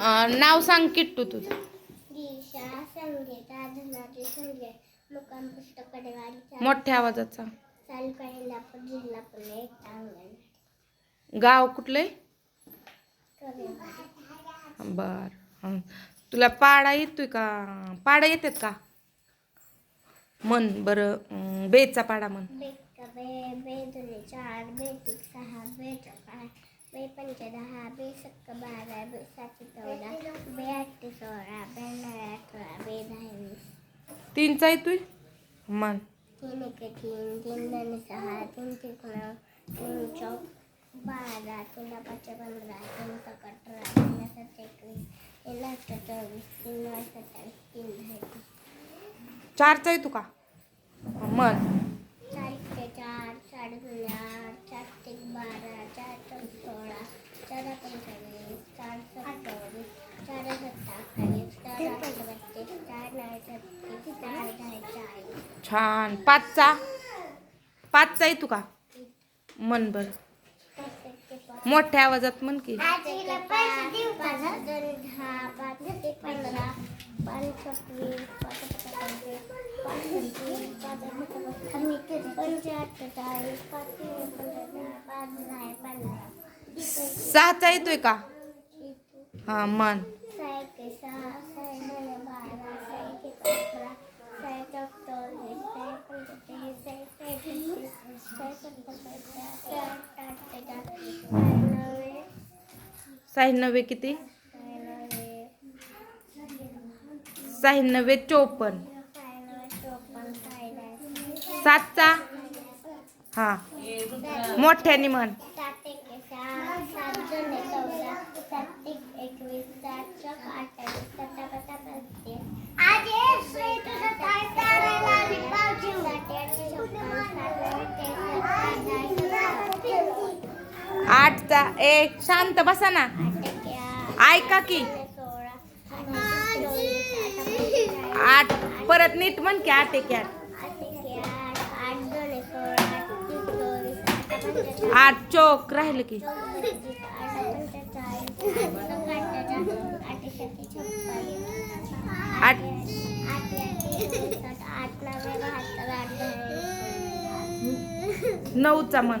अं, नाव सांग किट्टू तुझं. दिशा संगीता मुकाम पुस्तकडे मोठ्या आवाजात सांग तालुका पण जिल्हा पुणे एक अंगण गाव कुठलंय? करेवाडी बर. हं. तुला पाडा येतोय का? पाडा येतात का? म्हण बरं. अं, बेचा पाडा म्हण. बेक्का बे बे दुने चार बे सहा बे बे पंच दहा बे सक्क बारा बे सात बे आठ सोळा बे नऊ अठरा बे दहा वीस तीनचा येतोय म्हण तीन एक तीन तीन दोन सहा तीन त्रिकोण तीन चौक बारा तीन पंधरा तीन सक अठरा तीन सात एकवीस तीन चोवीस तीन नऊ सत्तावीस तीन दहा चारचा येतो का? मन. चार ते चार साडे दोन आठ चार बारा चार चौक सोळा चार पंचेचाळीस चार सत्तावीस चार सत्ता छान. पाचचा. पाचचा येतो का? म्हण बरं. मोठ्या आवाजात म्हण की. पाच एक ते पाच पाच दोन दहा पाच ते पंधरा पाच छत्तीस पाच सत्तावीस पाच पंचवीस पाच अठ्ठावीस पंच अठ्ठेचाळीस पाच तीन पंधरा पाच दहा पंधरा सहाचा येतोय का हा म्हण सहा एक सहा सहा दोन बारा सहा एक अकरा सहा एक चौतीस सहा पंचवीस सहा एक सहा सत्तावीस सहा अठ्ठेचाळीस सहा नव्वे किती? सहा नव्वे चोपन्न. सातचा? हा. मोठ्याने म्हण सात एक सहा सात दोन चौदा सात एक एकवीस सात चौक अठ्ठावीस सत्ता पत्ता पस्तीस आठचा एक. शांत बसा ना. ऐका की. आठ. परत नीट म्हण की आठ एक आठ. आठ चोक राहिलं की. आठ. नऊचा म्हण.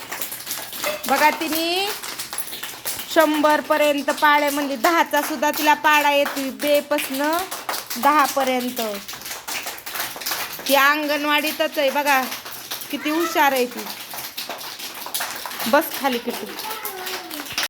बघा तिने शंभरपर्यंत पाळे म्हणजे दहाचा सुद्धा तिला पाडा येतो बेपासनं दहापर्यंत. ती अंगणवाडीतच आहे बघा. किती हुशार आहे ती. बस खाली किती.